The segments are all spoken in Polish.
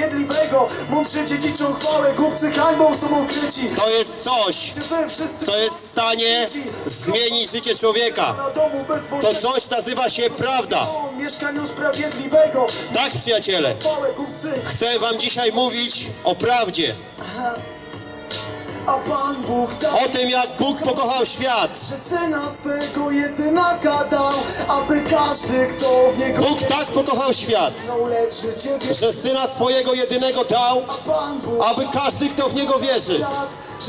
sprawiedliwego Mądrzy dziedziczą chwałę, głupcy hańbą są ukryci To jest coś, Czy wy wszyscy co jest w stanie zmienić życie człowieka. na domu To coś nazywa się prawda. Mieszkaniu sprawiedliwego Tak, przyjaciele. Chwałę głupcy Chcę wam dzisiaj mówić o prawdzie. A Pan Bóg dał O tym, jak Bóg pokochał świat. że Syna swego jedynaka dał Aby każdy, kto w Niego Bóg tak pokochał świat, wierzył, lecz życie wieczne że Syna swojego jedynego dał, Pan Bóg aby każdy, kto w Niego wierzy,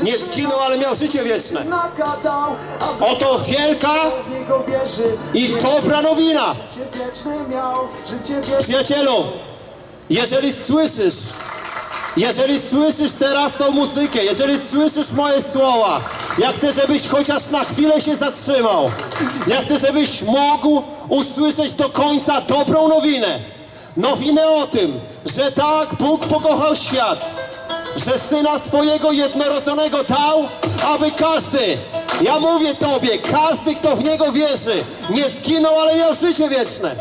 nie zginął, ale miał życie wieczne. jedynaka dał Aby Oto wielka w Niego wierzy i dobra nowina. Życie wieczne miał Życie wieczne Przyjacielu, jeżeli słyszysz, jeżeli słyszysz teraz tą muzykę, jeżeli słyszysz moje słowa, ja chcę, żebyś chociaż na chwilę się zatrzymał. Ja chcę, żebyś mógł usłyszeć do końca dobrą nowinę. Nowinę o tym, że tak Bóg pokochał świat, że Syna swojego jednorodzonego dał, aby każdy, ja mówię Tobie, każdy, kto w Niego wierzy, nie zginął, ale miał życie wieczne.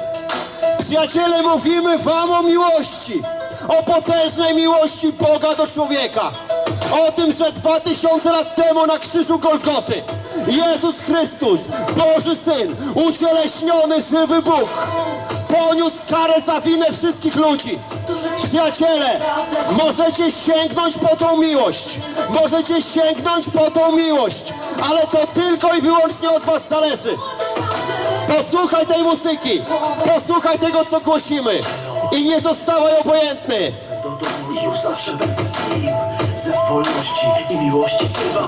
Przyjaciele, mówimy wam o miłości, o potężnej miłości Boga do człowieka. O tym, że dwa tysiące lat temu na krzyżu Golgoty Jezus Chrystus, Boży Syn, ucieleśniony, żywy Bóg, poniósł karę za winę wszystkich ludzi. Przyjaciele, możecie sięgnąć po tą miłość, możecie sięgnąć po tą miłość, ale to tylko i wyłącznie od was zależy. Posłuchaj tej muzyki, posłuchaj tego, co głosimy i nie zostawaj obojętny. do domu już zawsze będę z nim Ze wolności i miłości sywa